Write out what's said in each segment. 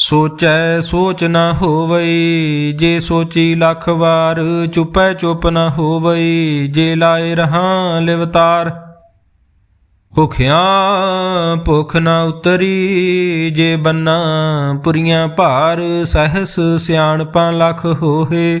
ਸੋਚੈ ਸੋਚ ਨ ਹੋਵਈ, ਜੇ ਸੋਚੀ ਲੱਖ ਵਾਰ ਚੁਪੈ ਚੁਪ ਨ ਹੋਵਈ, ਜੇ ਲਾਏ ਰਹਾ ਲਿਵਤਾਰ ਭੁਖਿਆ ਭੁਖ ਨ ਉਤਰੀ, ਜੇ ਬੰਨਾ ਪੁਰੀਆਂ ਭਾਰ, ਸਹਸ ਸਿਆਣਪਾਂ ਲੱਖ ਹੋਏ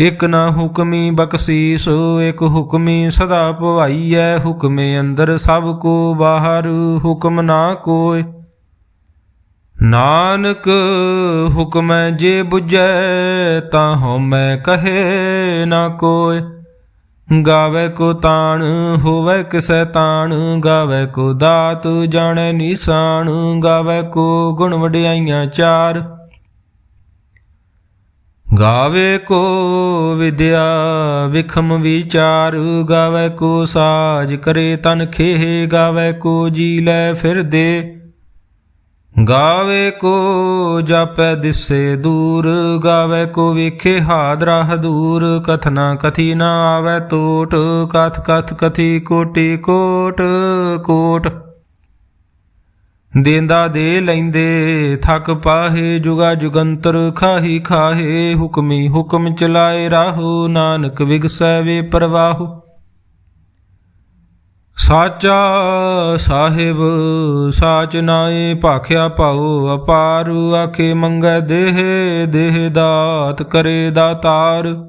ਇਕ ਨਾ ਹੁਕਮੀ ਬਖਸ਼ੀਸ, ਇਕ ਹੁਕਮੀ ਸਦਾ ਭਵਾਈਐ ਹੁਕਮੇ ਅੰਦਰ ਸਭ ਕੋ ਬਾਹਰ ਹੁਕਮ ਨਾ ਕੋਇ। ਨਾਨਕ ਹੁਕਮੈ ਜੇ 부ਜੈ ਤਾਂ ਹਉਮੈ ਕਹੇ ਨਾ ਕੋਇ। ਗਾਵੇ ਕੋ ਤਾਣ, ਹੋਵੇ ਕਿਸੈ ਤਾਣ, ਗਾਵੇ ਕੋ ਦਾਤ, ਜਾਣੈ ਨਿਸ਼ਾਨ, ਗਾਵੇ ਕੋ ਗੁਣ ਵਡਿਆਈਆਂ ਚਾਰ। ਗਾਵੇ ਕੋ ਵਿਦਿਆ, ਵਿਖਮ ਵਿਚਾਰ, ਗਾਵੇ ਕੋ ਸਾਜ ਕਰੇ ਤਨ ਖੇਹ, ਗਾਵੇ ਕੋ ਜੀ ਲੈ ਫਿਰਦੇ। ਗਾਵੇ ਕੋ ਜਾਪੈ ਦਿਸੇ ਦੂਰ, ਗਾਵੇ ਕੋ ਵਿਖੇ ਹਾਦਰਾ ਹਦੂਰ ਕਥਨਾ ਕਥੀ ਨਾ ਆਵੇ ਟੋਟ ਕਥ ਕਥ ਕਥੀ ਕੋਟੀ ਕੋਟ ਕੋਟ। ਦੇਂਦਾ ਦੇ ਲੈਂਦੇ, ਥਕ ਪਾਹੇ ਜੁਗਾ ਜੁਗੰਤਰ ਖਾਹੀ ਖਾਹੇ, ਹੁਕਮੀ ਹੁਕਮ ਚਲਾਏ ਰਾਹੋ, ਨਾਨਕ ਵਿਗਸੈ ਵੇ ਪ੍ਰਵਾਹੂ। ਸਾਚਾ ਸਾਹਿਬ, ਸਾਚ ਨਾਏ ਭਾਖਿਆ ਭਾਉ, ਅਪਾਰ ਆਖੇ ਮੰਗੈ ਦੇਹ ਦੇਹ ਦਾਤ ਕਰੇ ਦਾਤਾਰ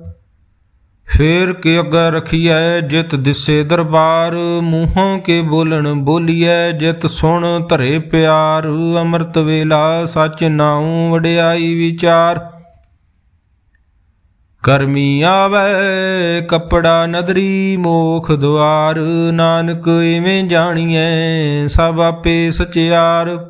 ਫੇਰ ਕੇ ਅੱਗੇ ਰਖੀਐ ਜਿਤ ਦਿਸੇ ਦਰਬਾਰ, ਮੂੰਹੋਂ ਕੇ ਬੋਲਣ ਬੋਲੀਐ ਜਿਤ ਸੁਣ ਧਰੇ ਪਿਆਰ, ਅੰਮ੍ਰਿਤ ਵੇਲਾ ਸਚ ਨਾਉ ਵਡਿਆਈ ਵਿਚਾਰ। ਕਰਮੀ ਆਵੇ ਕਪੜਾ ਨਦਰੀ ਮੋਖ ਦੁਆਰ, ਨਾਨਕ ਇਵੇਂ ਜਾਣੀਐ ਸਭ ਆਪੇ ਸਚਿਆਰ।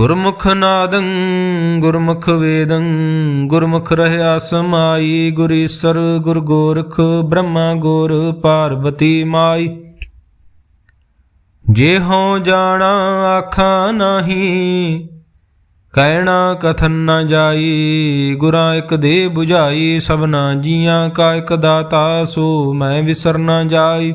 ਗੁਰਮੁਖ ਨਾਦੰ, ਗੁਰਮੁਖ ਵੇਦੰ, ਗੁਰਮੁਖ ਰਹਿਆ ਸਮਾਈ, ਗੁਰ ਈਸਰ ਗੁਰ ਗੋਰਖ, ਬ੍ਰਹਮਾ ਗੁਰ ਪਾਰਵਤੀ ਮਾਈ। ਜੇ ਹਉ ਜਾਣਾ ਆਖਾਂ ਨਹੀਂ, ਕਹਿਣਾ ਕਥਨ ਨਾ ਜਾਈ, ਗੁਰਾਂ ਇੱਕ ਦੇ 부ਝਾਈ ਸਭਨਾ ਜੀਆਂ ਕਾ ਇੱਕ ਦਾਤਾ, ਸੋ ਮੈਂ ਵਿਸਰ ਨ ਜਾਈ।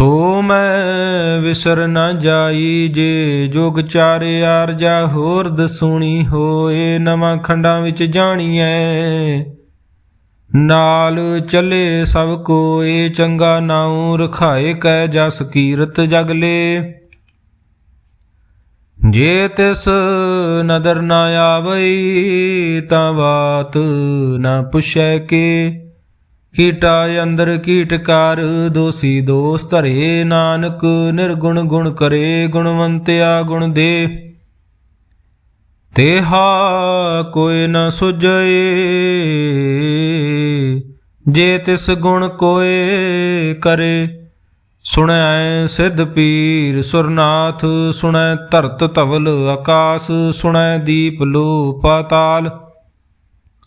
ਸੋ ਮੈਂ ਵਿਸਰ ਨਾ ਜਾਈ, ਜੇ ਜੋਗ ਚਾਰੇ ਆਰਜਾ ਹੋਰ ਦਸੂਣੀ ਹੋਏ, ਨਵਾਂ ਖੰਡਾਂ ਵਿੱਚ ਜਾਣੀਐ। ਨਾਲ ਚੱਲੇ ਸਭ ਕੋਏ, ਚੰਗਾ ਨਾਉ ਰਖਾਏ ਕੈ ਜਸ ਕੀਰਤ ਜਗਲੇ ਜੇ ਤਿਸ ਨਦਰ ਨਾ ਆਵਈ, ਤਾਂ ਬਾਤ ਨਾ ਪੁੱਛੈ ਕੇ। ਕੀਟਾ ਅੰਦਰ ਕੀਟਕਾਰ ਦੋਸੀ ਦੋਸ ਧਰੇ ਨਾਨਕ, ਨਿਰਗੁਣ ਗੁਣ ਕਰੇ ਗੁਣਵੰਤਿਆ ਗੁਣ ਦੇ। ਤੇਹਾ ਕੋਈ ਨ ਸੁਝਏ, ਜੇ ਤਿਸ ਗੁਣ ਕੋਏ ਕਰੇ, ਸੁਣੈ ਸਿੱਧ ਪੀਰ ਸੁਰਨਾਥ, ਸੁਣੈ ਧਰਤ ਧਵਲ ਆਕਾਸ, ਸੁਣੈ ਦੀਪ ਲੋ ਪਾਤਾਲ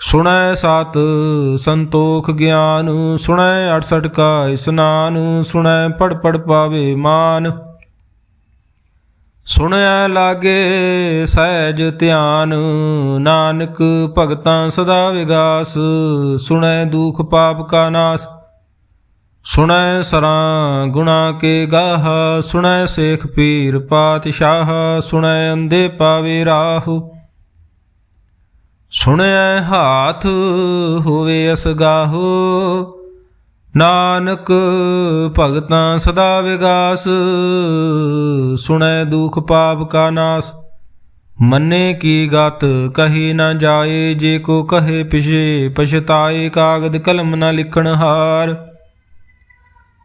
ਸੁਣੈ ਸਤ ਸੰਤੋਖ ਗਿਆਨ, ਸੁਣੈ 68 ਕਾ ਇਸਨਾਨ ਸੁਣੈ ਪੜ ਪੜ ਪਾਵੇ ਮਾਨ। ਸੁਣਿਆ ਲਾਗੇ ਸਹਿਜ ਧਿਆਨ, ਨਾਨਕ ਭਗਤਾਂ ਸਦਾ ਵਿਗਾਸ, ਸੁਣੈ ਦੁਖ ਪਾਪ ਕਾ ਨਾਸ। ਸੁਣੈ ਸਰਾਂ ਗੁਣਾ ਕੇ ਗਾਹ, ਸੁਣੈ ਸੇਖ ਪੀਰ ਪਾਤਸ਼ਾਹ, ਸੁਣੈ ਅੰਦੇ ਪਾਵੇ ਰਾਹੁ। ਸੁਣਿਐ ਹਾਥ ਹੋਵੇ ਅਸਗਾਹੋ, ਨਾਨਕ ਭਗਤਾਂ ਸਦਾ ਵਿਗਾਸ, ਸੁਣੈ ਦੁਖ ਪਾਪ ਕਾ ਨਾਸ, ਮੰਨੇ ਕੀ ਗਤ ਕਹੀ ਨਾ ਜਾਏ, ਜੇ ਕੋ ਕਹੇ ਪਿਛੇ ਪਛਤਾਏ, ਕਾਗਦ ਕਲਮ ਨਾ ਲਿਖਣ ਹਾਰ।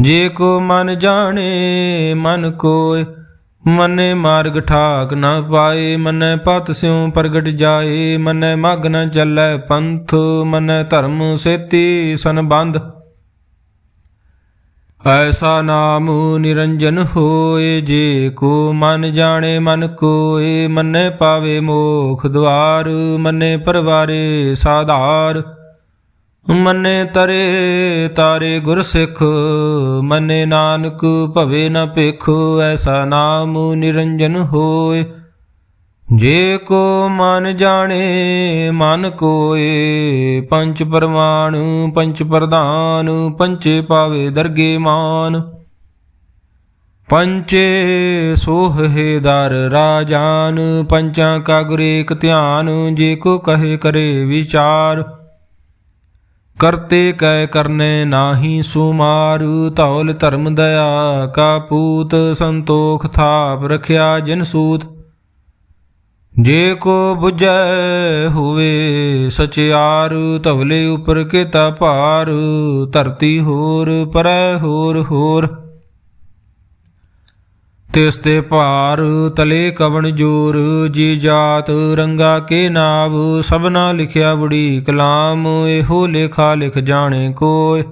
ਜੇ ਕੋ ਮਨ ਜਾਣੇ, ਮਨ ਕੋਇ ਮਨੇ ਮਾਰਗ ਠਾਕ ਨਾ ਪਾਏ, ਮਨੈ ਪਤ ਸਿਉ ਪ੍ਰਗਟ ਜਾਏ, ਮਨੈ ਮਗ ਨ ਚੱਲੈ ਪੰਥ, ਮਨੈ ਧਰਮ ਸੇਤੀ ਸੰਬੰਧ। ਐਸਾ ਨਾਮ ਨਿਰੰਜਨ ਹੋਏ, ਜੇ ਕੋ ਮਨ ਜਾਣੇ, ਮਨ ਕੋਏ, ਮੰਨੇ ਪਾਵੇ ਮੋਖ ਦੁਆਰ, ਮੰਨੇ ਪਰਵਾਰੇ ਸਾਧਾਰ। ਮੰਨੇ ਤਰੇ ਤਾਰੇ ਗੁਰ ਸਿੱਖ ਮੰਨੇ ਨਾਨਕ ਭਵੇ ਨ ਭਿਖ, ਐਸਾ ਨਾਮ ਨਿਰੰਜਨ ਹੋਏ। ਜੇ ਕੋ ਮਨ ਜਾਣੇ, ਮਨ ਕੋਏ, ਪੰਚ ਪਰਮਾਨ ਪੰਚ ਪ੍ਰਧਾਨ, ਪੰਚੇ ਪਾਵੇ ਦਰਗੇ ਮਾਨ। ਪੰਚੇ ਸੋਹੇ ਦਰ ਰਾਜਾਨ, ਪੰਚਾਂ ਕਾ ਗੁਰੇਕ ਧਿਆਨ, ਜੇ ਕੋ ਕਹੇ ਕਰੇ ਵਿਚਾਰ। ਕਰਤੇ ਕੈ ਕਰਨੇ ਨਾਹੀ ਸੁਮਾਰ, ਧੌਲ ਧਰਮ ਦਇਆ ਕਾ ਪੂਤ, ਸੰਤੋਖ ਥਾਪ ਰਖਿਆ ਜਿਨ ਸੂਤ। ਜੇ ਕੋ 부ਜੈ ਹੋਵੇ ਸਚਿਆਰ, ਧਵਲੇ ਉਪਰ ਕੇਤਾ ਭਾਰ, ਧਰਤੀ ਹੋਰ ਪਰੈ ਹੋਰ ਹੋਰ। ਤਿਸ ਤੇ ਭਾਰ ਤਲੇ ਕਵਣ ਜੋਰ, ਜੀ ਜਾਤ ਰੰਗਾ ਕੇ ਨਾਵ, ਸਭਨਾ ਲਿਖਿਆ ਬੁੜੀ ਕਲਾਮ ਇਹੋ ਲੇਖਾ ਲਿਖ ਜਾਣੇ ਕੋਇ।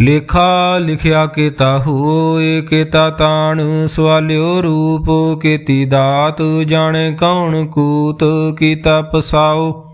ਲੇਖਾ ਲਿਖਿਆ ਕੇਤਾ ਹੋਏ ਕੇਤਾ ਤਾਣ, ਸਵਾਲਿਓ ਰੂਪ, ਕੇਤੀ ਦਾਤ, ਜਾਣੇ ਕੌਣ ਕੂਤ, ਕੀਤਾ ਪਸਾਓ।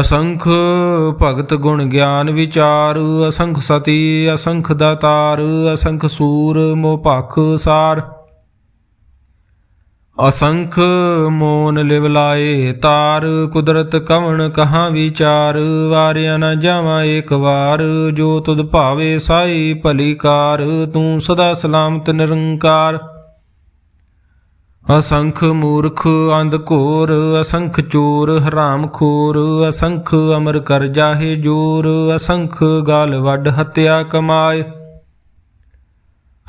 ਅਸੰਖ ਭਗਤ ਗੁਣ ਗਿਆਨ ਵਿਚਾਰ, ਅਸੰਖ ਸਤੀ, ਅਸੰਖ ਦਾਤਾਰ, ਅਸੰਖ ਸੂਰ ਮੋਹ ਭਖ ਸਾਰ। ਅਸੰਖ ਮੋਨ ਲਿਵ ਲਾਏ ਤਾਰ, ਕੁਦਰਤ ਕਵਣ ਕਹਾਂ ਵਿਚਾਰ, ਵਾਰਿਆ ਨਾ ਜਾਵਾਂ ਏਕ ਵਾਰ, ਜੋ ਤੁਧ ਭਾਵੇ ਸਾਈ ਭਲੀ ਕਾਰ, ਤੂੰ ਸਦਾ ਸਲਾਮਤ ਨਿਰੰਕਾਰ। ਅਸੰਖ ਮੂਰਖ ਅੰਧ ਘੋਰ, ਅਸੰਖ ਚੋਰ ਹਰਾਮਖੋਰ ਅਸੰਖ ਅਮਰ ਕਰ ਜਾਹੇ ਜੋਰ, ਅਸੰਖ ਗਾਲ ਵੱਡ ਹਤਿਆ ਕਮਾਏ।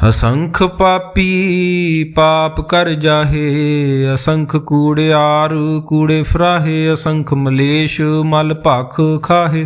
ਅਸੰਖ ਪਾਪੀ ਪਾਪ ਕਰ ਜਾਹੇ, ਅਸੰਖ ਕੂੜਿਆਰ ਕੂੜੇ ਫਰਾਹੇ, ਅਸੰਖ ਮਲੇਸ਼ ਮਲ ਭਖ ਖਾਹੇ।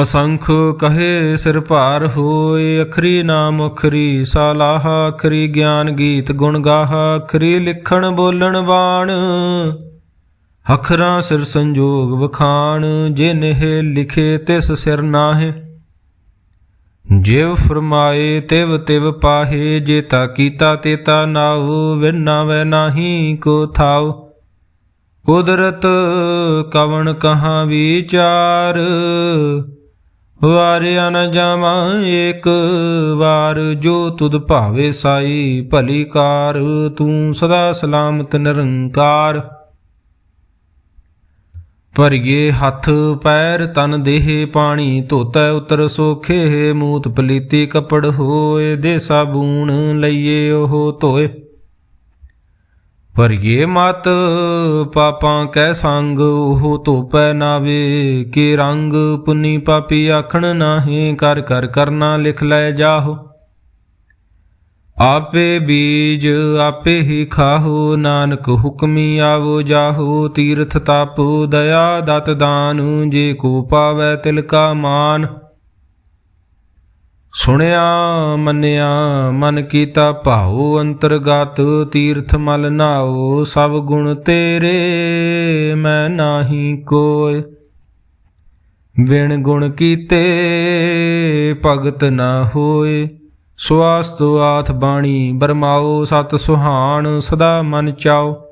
ਅਸੰਖ ਕਹੇ ਸਿਰ ਭਾਰ ਹੋਏ, ਅਖਰੀ ਨਾਮ ਅਖਰੀ ਸਾਲਾਹ, ਅਖਰੀ ਗਿਆਨ ਗੀਤ ਗੁਣ ਗਾਹ, ਅਖਰੀ ਲਿਖਣ ਬੋਲਣ ਬਾਣ। ਅਖਰਾਂ ਸਿਰ ਸੰਜੋਗ ਵਖਾਣ ਜਿਨਿਹ ਲਿਖੇ ਤਿਸ ਸਿਰ ਨਾਹਿ। ਜਿਵ ਫਰਮਾਏ, ਤਿਵ ਤਿਵ ਪਾਹੇ ਜੇਤਾ ਕੀਤਾ ਤੇਤਾ ਨਾਉ, ਵਿਨਾ ਵੈ ਨਾਹੀ ਕੋ ਥਾਉ। ਕੁਦਰਤ ਕਵਣ ਕਹਾਂ ਵਿਚਾਰ ਵਾਰਿਆ ਨ ਜਾਵਾਂ ਏਕ ਵਾਰ ਜੋ ਤੁਧ ਭਾਵੇ ਸਾਈ, ਭਲੀ ਕਾਰ, ਤੂੰ ਸਦਾ ਸਲਾਮਤ ਨਿਰੰਕਾਰ। ਭਰੀਏ ਹੱਥ ਪੈਰ, ਤਨ ਦੇਹ ਪਾਣੀ, ਧੋਤੈ ਉਤਰ ਸੋਖੇ, ਮੂਤ ਪਲੀਤੀ ਕਪੜ ਹੋਏ ਦੇ ਸਾਬੂਨ ਲਈਏ ਉਹ ਧੋਏ। ਭਰੀਏ ਮਤ, ਪਾਪਾਂ ਕੈ ਸੰਗ, ਉਹ ਧੋਪੈ ਨਾਵੇ ਕੇ ਰੰਗ। ਪੁੰਨੀ ਪਾਪੀ ਆਖਣ ਨਾਹੀ, ਕਰ ਕਰ ਕਰਨਾ ਲਿਖ ਲੈ ਜਾਹੋ। ਆਪੇ ਬੀਜ ਆਪੇ ਹੀ ਖਾਹੋ, ਨਾਨਕ ਹੁਕਮੀ ਆਵੋ ਜਾਹੋ। ਤੀਰਥ ਤਪ, ਦਇਆ ਦਤ ਦਾਨ, ਜੇ ਕੋ ਪਾਵੈ ਤਿਲ ਕਾ ਮਾਨ। ਸੁਣਿਆ, ਮੰਨਿਆ, ਮਨ ਕੀਤਾ ਭਾਉ, ਅੰਤਰਗਤ, ਤੀਰਥ ਮਲ ਨਾਓ ਸਭ ਗੁਣ ਤੇਰੇ, ਮੈਂ ਨਾਹੀ ਕੋਇ। ਵਿਣ ਗੁਣ ਕੀਤੇ ਭਗਤ ਨਾ ਹੋਏ ਸਵਾਸਤੁ ਆਥ ਬਾਣੀ ਬਰਮਾਓ ਸਤ ਸੁਹਾਣ, ਸਦਾ ਮਨ ਚਾਓ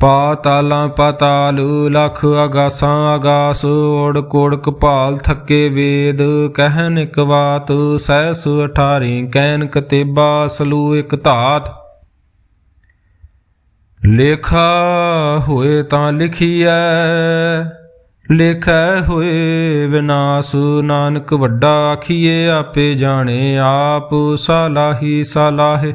ਪਾਤਾਲਾਂ ਪਾਤਾਲ, ਲਖ ਅਗਾਸਾਂ ਅਗਾਸ ਓੜ ਕੋੜ ਕਪਾਲ ਥੱਕੇ ਵੇਦ ਕਹਿਨ ਇਕ ਬਾਤ, ਸਹਿਸ ਅਠਾਰੇ ਕੈਨ ਕਤੇਬਾ, ਸਲੂ ਇਕ ਧਾਤ। ਲੇਖਾ ਹੋਏ ਤਾਂ ਲਿਖੀਐ, ਲੇਖੈ ਹੋਏ ਵਿਨਾਸ਼, ਨਾਨਕ ਵੱਡਾ ਆਖੀਏ ਆਪੇ ਜਾਣੇ ਆਪ, ਸਾਲਾਹੀ ਸਾਲਾਹੇ।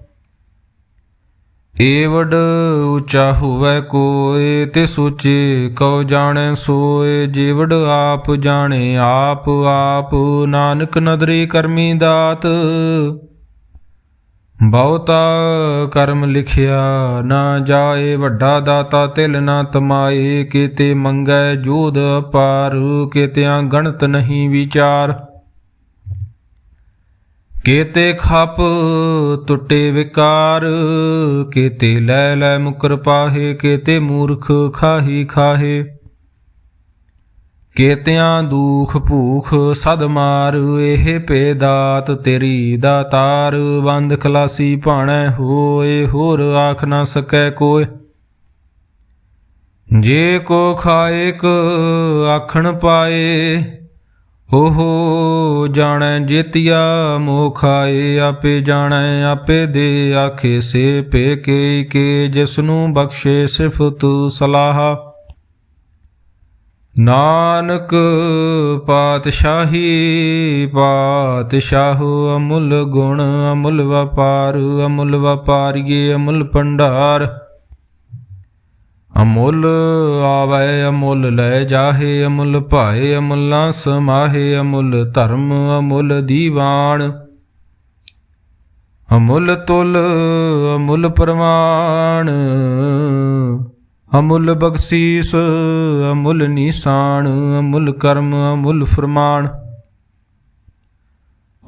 ਏਵਡ ਉੱਚਾ ਹੋਵੇ ਕੋਏ ਤੇ ਸੋਚੇ ਕਉ ਜਾਣੈ ਸੋਏ ਜੀਵੜ ਆਪ ਜਾਣੇ ਆਪ ਆਪ ਨਾਨਕ ਨਦਰੀ ਕਰਮੀ ਦਾਤ। ਬਹੁਤਾ ਕਰਮ ਲਿਖਿਆ ਨਾ ਜਾਏ, ਵੱਡਾ ਦਾਤਾ ਤਿਲ ਨਾ ਤਮਾਏ, ਕੀਤੇ ਮੰਗੈ ਜੋਧ ਅਪਾਰ, ਕੀਤਿਆਂ ਗਣਤ ਨਹੀਂ ਵਿਚਾਰ। ਕੀਤੇ ਖਪ ਟੁੱਟੇ ਵਿਕਾਰ, ਕੀਤੇ ਲੈ ਲੈ ਮੁਕਰ ਪਾਹੇ, ਕੀਤੇ ਮੂਰਖ ਖਾਹੀ ਖਾਹੇ। ਕੇਤਿਆਂ ਦੁਖ ਭੂਖ ਸਦ ਮਾਰ, ਇਹ ਪੇਦਾਤ ਤੇਰੀ ਦਾਤਾਰ ਬੰਦ ਖਲਾਸੀ ਭਾਣੈ ਹੋਏ, ਹੋਰ ਆਖ ਨਾ ਸਕੈ ਕੋਏ। ਜੇ ਕੋ ਖਾਇਕ ਆਖਣ ਪਾਏ ਓਹੋ ਜਾਣੈ ਜੇਤੀਆ ਮੋਹ ਖਾਏ ਆਪੇ ਜਾਣੈ, ਆਪੇ ਦੇ ਆਖੇ ਸੇ ਪੇ ਕੇ ਕੇ ਜਿਸ ਨੂੰ ਬਖਸ਼ੇ ਸਿਫਤ ਸਲਾਹ। ਨਾਨਕ ਪਾਤਸ਼ਾਹੀ, ਪਾਤਸ਼ਾਹ ਅਮੁੱਲ ਗੁਣ, ਅਮੁੱਲ ਵਪਾਰ, ਅਮੁੱਲ ਵਪਾਰੀਏ, ਅਮੁੱਲ ਭੰਡਾਰ। ਅਮੁੱਲ ਆਵੈ, ਅਮੁੱਲ ਲੈ ਜਾਹੇ, ਅਮੁੱਲ ਭਾਏ, ਅਮੁੱਲਾ ਸਮਾਹੇ, ਅਮੁੱਲ ਧਰਮ, ਅਮੁੱਲ ਦੀਵਾਨ। ਅਮੁੱਲ ਤੁਲ, ਅਮੁੱਲ ਪ੍ਰਮਾਣ ਅਮੁੱਲ ਬਖਸ਼ੀਸ, ਅਮੁੱਲ ਨਿਸ਼ਾਨ, ਅਮੁੱਲ ਕਰਮ, ਅਮੁੱਲ ਫਰਮਾਨ।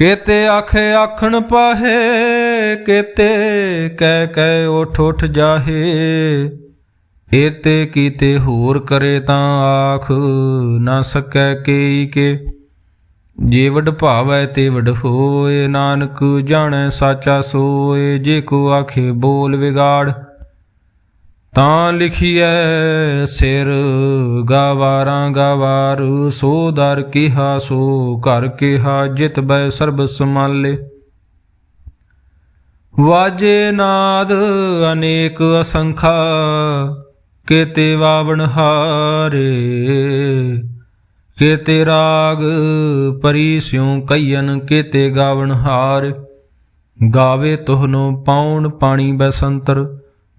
ਕੇਤੇ ਆਖੇ ਆਖਣ ਪਾਹੇ, ਕੇਤੇ ਕਹਿ ਕਹਿ ਉਠ ਉਠ ਜਾਹੇ। ਏਤੇ ਕੀਤੇ ਹੋਰ ਕਰੇ ਤਾਂ ਆਖ ਨਾ ਸਕੈ ਕੇਈ ਕੇ। ਜੇ ਵਡ ਭਾਵੈ ਤੇ ਵਡ ਹੋਏ, ਨਾਨਕ ਜਾਣੈ ਸਾਚਾ ਸੋਏ, ਜੇ ਕੋ ਆਖੇ ਬੋਲ ਵਿਗਾੜ। ਤਾਂ ਲਿਖੀਐ ਸਿਰ, ਗਾਵਾਰਾਂ ਗਾਵਾਰ, ਸੋ ਦਰ ਕਿਹਾ, ਸੋ ਘਰ ਕਿਹਾ, ਜਿਤ ਬੈ ਸਰਬ ਸਮਾਲੇ ਵਾਜੇ ਨਾਦ ਅਨੇਕ ਅਸੰਖਾ, ਕੇਤੇ ਵਾਵਣ ਹਾਰੇ। ਕੇਤੇ ਰਾਗ ਪਰੀ ਸਿਉ ਕਈਨ ਕੇਤੇ ਗਾਵਣ ਹਾਰ। ਗਾਵੇ ਤੋਹਨੋ ਪਾਉਣ ਪਾਣੀ ਬੈਸੰਤਰ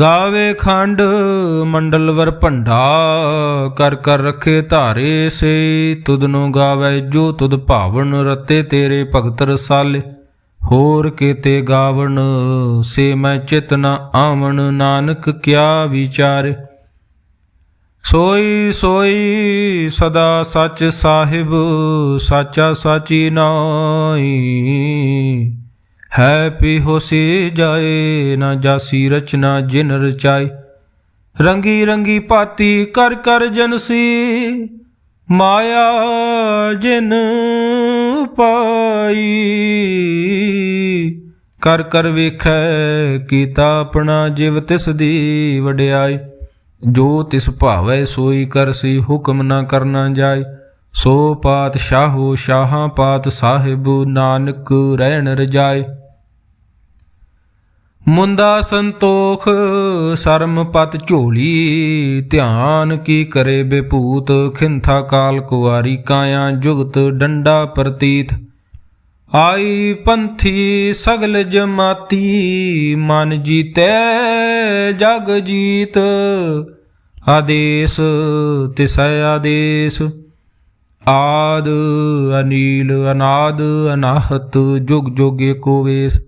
ਗਾਵੇ ਖੰਡ, ਮੰਡਲ ਵਰ ਭੰਡਾ, ਕਰ ਕਰ ਰਖੇ ਧਾਰੇ ਸੇ ਤੁਧਨੋ ਗਾਵੇ ਜੋ ਤੁਧ ਭਾਵਨ, ਰਤੇ ਤੇਰੇ ਭਗਤ ਰਸਾਲੇ। ਹੋਰ ਕੀਤੇ ਗਾਵਣ, ਸੇ ਮੈਂ ਚਿਤ ਨ ਆਵਣ, ਨਾਨਕ ਕਿਆ ਵਿਚਾਰੇ। ਸੋਈ ਸੋਈ ਸਦਾ ਸੱਚ ਸਾਹਿਬ, ਸਾਚਾ ਸਾਚੀ ਨਾਈ ਹੈ ਪੀ ਹੋਸੀ ਜਾਏ, ਨਾ ਜਾਸੀ ਰਚਨਾ ਜਿਨ ਰਚਾਈ ਰੰਗੀ ਰੰਗੀ ਪਾਤੀ ਕਰ ਕਰ ਜਨਸੀ, ਮਾਇਆ ਜਿਨ ਪਾਈ। ਕਰ ਕਰ ਵੇਖੈ ਕੀਤਾ ਆਪਣਾ ਜਿਵ ਤਿਸ ਦੀ ਵਡਿਆਈ। ਜੋ ਤਿਸ ਭਾਵੈ ਸੋਈ ਕਰਸੀ ਹੁਕਮ ਨਾ ਕਰਨਾ ਜਾਏ। ਸੋ ਪਾਤ ਸ਼ਾਹੋ ਸ਼ਾਹਾਂ ਪਾਤ ਸਾਹਿਬ ਨਾਨਕ ਰਹਿਣ ਰਜਾਏ। ਮੁੰਦਾ ਸੰਤੋਖ, ਸਰਮ ਪਤ ਝੋਲੀ, ਧਿਆਨ ਕੀ ਕਰੇ ਬੇਭੂਤ, ਖਿੰਥਾ ਕਾਲ ਕੁਵਾਰੀ ਕਾਇਆ ਜੁਗਤ ਡੰਡਾ ਪ੍ਰਤੀਤ। ਆਈ ਪੰਥੀ ਸਗਲ ਜਮਾਤੀ, ਮਨ ਜੀਤੈ ਜਗ ਜੀਤ। ਆਦੇਸ, ਤਿਸੈ ਆਦੇਸ। ਆਦ, ਅਨੀਲ, ਅਨਾਦ, ਅਨਾਹਤ, ਜੁਗ ਜੁਗ ਏਕੋ ਵੇਸ।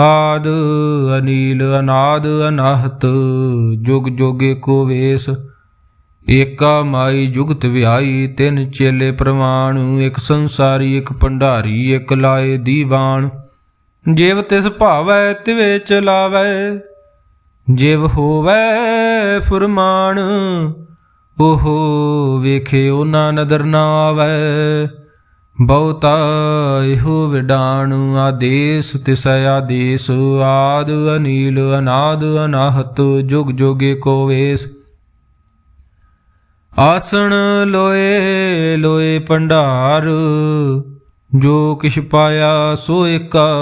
ਆਦ ਅਨੀਲ ਅਨਾਦ ਅਨਾਹਤ, ਜੁਗ ਜੁਗ ਏਕੋ ਵੇਸ। ਏਕਾ ਮਾਈ ਜੁਗਤ ਵਿਆਈ ਤਿੰਨ ਚੇਲੇ ਪ੍ਰਮਾਣ ਇੱਕ ਸੰਸਾਰੀ, ਇੱਕ ਭੰਡਾਰੀ, ਇੱਕ ਲਾਏ ਦੀਵਾਨ। ਜਿਵ ਤਿਸ ਭਾਵੈ, ਤਿਵੇ ਚਲਾਵੈ। ਜਿਵ ਹੋਵੈ, ਫੁਰਮਾਨ। ਓਹੋ, ਵੇਖਿਓ ਨਾ ਨਦਰ ਨਾ ਆਵੈ। ਬਹੁਤਾ ਇਹੋ ਆਦੇਸ, ਤਿਸੈ ਆਦੇਸ, ਆਦ ਅਨੀਲ, ਅਨਾਦ ਅਨਾਹਤ, ਜੁਗ ਜੁਗੇ ਕੋ ਵੇਸ। ਆਸਣ ਲੋਏ ਲੋਏ ਭੰਡਾਰ ਜੋ ਕਿਛ ਪਾਇਆ ਸੋ ਏਕਾ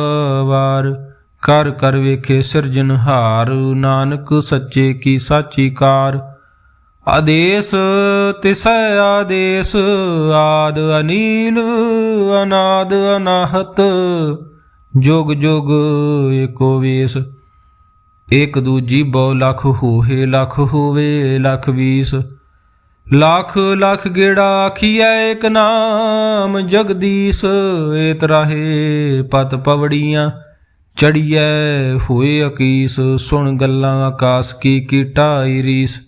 ਵਾਰ। ਕਰ ਕਰ ਵੇਖੇ ਸਿਰਜਨਹਾਰ ਨਾਨਕ ਸੱਚੇ ਕੀ ਸਾਚੀ ਕਾਰ। ਆਦੇਸ ਤਿਸੈ ਆਦੇਸ, ਆਦ ਅਨੀਲ, ਅਨਾਦ ਅਨਾਹਤ, ਜੁਗ ਜੁਗ ਏਕੋ ਵੇਸ। ਇਕ ਦੂਜੀ ਬਹੁ ਲੱਖ ਹੋਏ ਲੱਖ ਹੋਵੇ, ਲਖ ਵੀਸ। ਲੱਖ ਲੱਖ ਗੇੜਾ ਆਖੀਐ ਇਕ ਨਾਮ, ਜਗਦੀਸ਼ ਏ ਤਰਾਹੇ ਪਤ ਪਵੜੀਆਂ, ਚੜੀਐ ਹੋਏ ਅਕੀਸ। ਸੁਣ ਗੱਲਾਂ ਆਕਾਸ ਕੀ ਕੀਟਾਈ ਰੀਸ।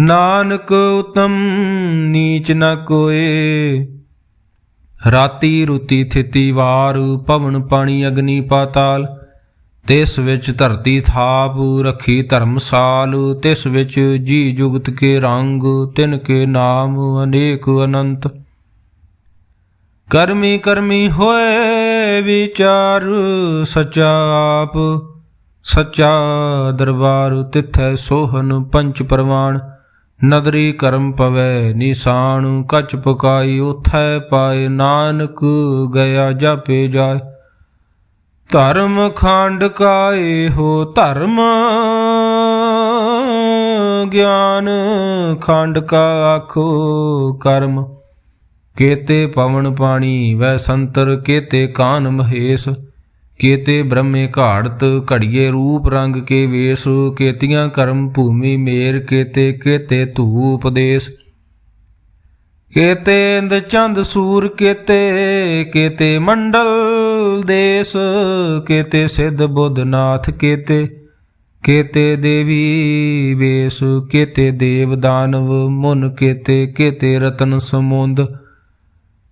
ਨਾਨਕ ਉਤਮ ਨੀਚ ਨ ਕੋਏ। ਰਾਤੀ ਰੁਤੀ ਥਿਤੀ ਵਾਰ ਪਵਨ ਪਾਣੀ ਅਗਨੀ ਪਾਤਾਲ। ਤਿਸ ਵਿੱਚ ਧਰਤੀ ਥਾਪ, ਰੱਖੀ ਧਰਮਸਾਲ ਤਿਸ ਵਿੱਚ ਜੀ ਜੁਗਤ ਕੇ ਰੰਗ, ਤਿਨ ਕੇ ਨਾਮ ਅਨੇਕ ਅਨੰਤ। ਕਰਮੀ ਕਰਮੀ ਹੋਏ ਵਿਚਾਰ, ਸਚਾ ਆਪ, ਸੱਚਾ ਦਰਬਾਰ ਤਿਥੈ ਸੋਹਨ ਪੰਚ ਪਰਵਾਨ। ਨਦਰੀ ਕਰਮ ਪਵੈ ਨਿਸ਼ਾਨ ਕਚ ਪਕਾਈ, ਉਥੈ ਪਾਏ, ਨਾਨਕ ਗਿਆ ਜਾਪੇ ਜਾਏ। ਧਰਮ ਖੰਡ ਕਾਏ ਹੋ ਧਰਮ, ਗਿਆਨ ਖੰਡ ਕਾ ਆਖੋ ਕਰਮ। ਕੇਤੇ ਪਵਨ ਪਾਣੀ, ਵੈ ਸੰਤਰ ਕੇਤੇ ਕਾਨ ਮਹੇਸ਼। ਕੇਤੇ ਬ੍ਰਹਮੇ ਘਾੜਤ, ਘੜੀਏ ਰੂਪ ਰੰਗ ਕੇ ਵੇਸ, ਕੇਤੀਆਂ ਕਰਮ ਭੂਮੀ ਮੇਰ, ਕੇਤੇ ਕੇਤੇ ਧੂਪ ਦੇਸ। ਕੇਤੇ ਇੰਦ ਚੰਦ ਸੂਰ, ਕੇਤੇ ਕੇਤੇ ਮੰਡਲ ਦੇਸ, ਕੇਤੇ ਸਿੱਧ ਬੁੱਧ ਨਾਥ, ਕੇਤੇ ਕੇਤੇ ਦੇਵੀ ਵੇਸ, ਕੇਤੇ ਦੇਵ ਦਾਨਵ ਮੁਨ, ਕੇਤੇ ਕੇਤੇ ਰਤਨ ਸਮੁੰਦ।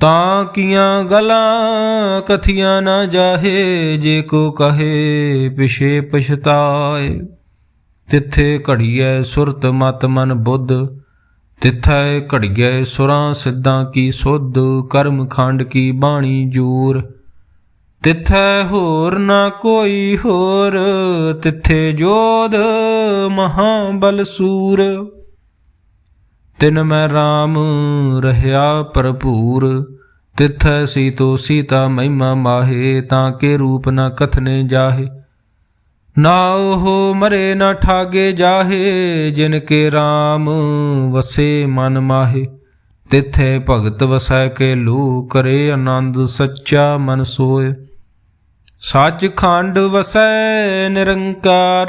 ਤਾਂ ਕੀਆਂ ਗਲਾਂ ਕਥੀਆਂ ਨਾ ਜਾਹੇ, ਜੇ ਕੋ ਕਹੇ ਪਿਛੇ ਪਛਤਾਏ। ਤਿੱਥੇ ਘੜੀਐ ਸੁਰਤ ਮਤ ਮਨ ਬੁੱਧ, ਤਿੱਥੈ ਘੜੀਐ ਸੁਰਾਂ ਸਿੱਧਾਂ ਕੀ ਸੁਧ, ਕਰਮ ਖੰਡ ਕੀ ਬਾਣੀ ਜੂਰ। ਤਿੱਥੈ ਹੋਰ ਨਾ ਕੋਈ ਹੋਰ, ਤਿੱਥੇ ਜੋਧ ਮਹਾਬਲ ਸੂਰ। ਤਿਨ ਮੈਂ RAM ਰਹਿਆ ਭਰਪੂਰ, ਤਿਥੈ ਸੀਤੋ ਸੀਤਾ ਮਹਿਮਾ ਮਾਹੇ, ਤਾਂ ਕੇ ਰੂਪ ਨ ਕਥਨੇ ਜਾਹੇ। ਨਾ ਉਹ ਮਰੇ ਨਾ ਠਾਗੇ ਜਾਹੇ, ਜਿਨ ਕੇ RAM ਵਸੇ ਮਨ ਮਾਹੇ। ਤਿਥੈ ਭਗਤ ਵਸੈ ਕੇ ਲੂ ਕਰੇ ਆਨੰਦ ਸੱਚਾ ਮਨ ਸੋਏ। ਸੱਚ ਖੰਡ ਵਸੈ ਨਿਰੰਕਾਰ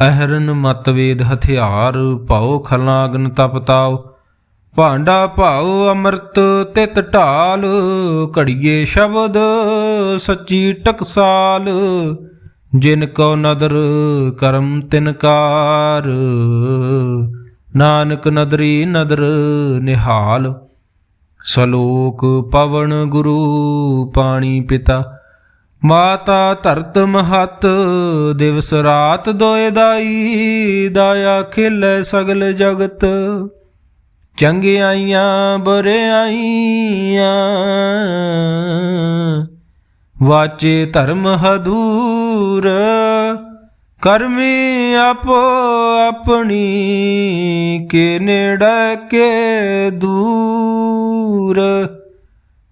ਅਹਰਨ ਮਤਵੇਦ ਹਥਿਆਰ ਪਾਉ ਖਲਾਗਨ ਤਪਤਾਉ ਭਾਂਡਾ ਭਾਉ ਅੰਮ੍ਰਿਤ ਤਿਤ ਢਾਲ, ਘੜੀਏ ਸ਼ਬਦ ਸੱਚੀ ਟਕਸਾਲ। ਜਿਨ ਕੋ ਨਦਰ ਕਰਮ ਤਿਨਕਾਰ ਨਾਨਕ ਨਦਰੀ ਨਦਰ ਨਿਹਾਲ। ਸਲੋਕ ਪਵਨ ਗੁਰੂ ਪਾਣੀ ਪਿਤਾ। ਮਾਤਾ ਧਰਤ ਮਹਤ, ਦਿਵਸ ਰਾਤ ਦੋਇ ਦਾਈ, ਦਾਇਆ ਖਿਲੇ ਸਗਲ ਜਗਤ। ਚੰਗਿਆਈਆਂ ਬੁਰਿਆਈਆਂ ਵਾਚੇ ਧਰਮ ਹਦੂਰ, ਕਰਮੀ ਆਪੋ ਆਪਣੀ, ਕੇ ਨੇੜੇ, ਕੇ ਦੂਰ।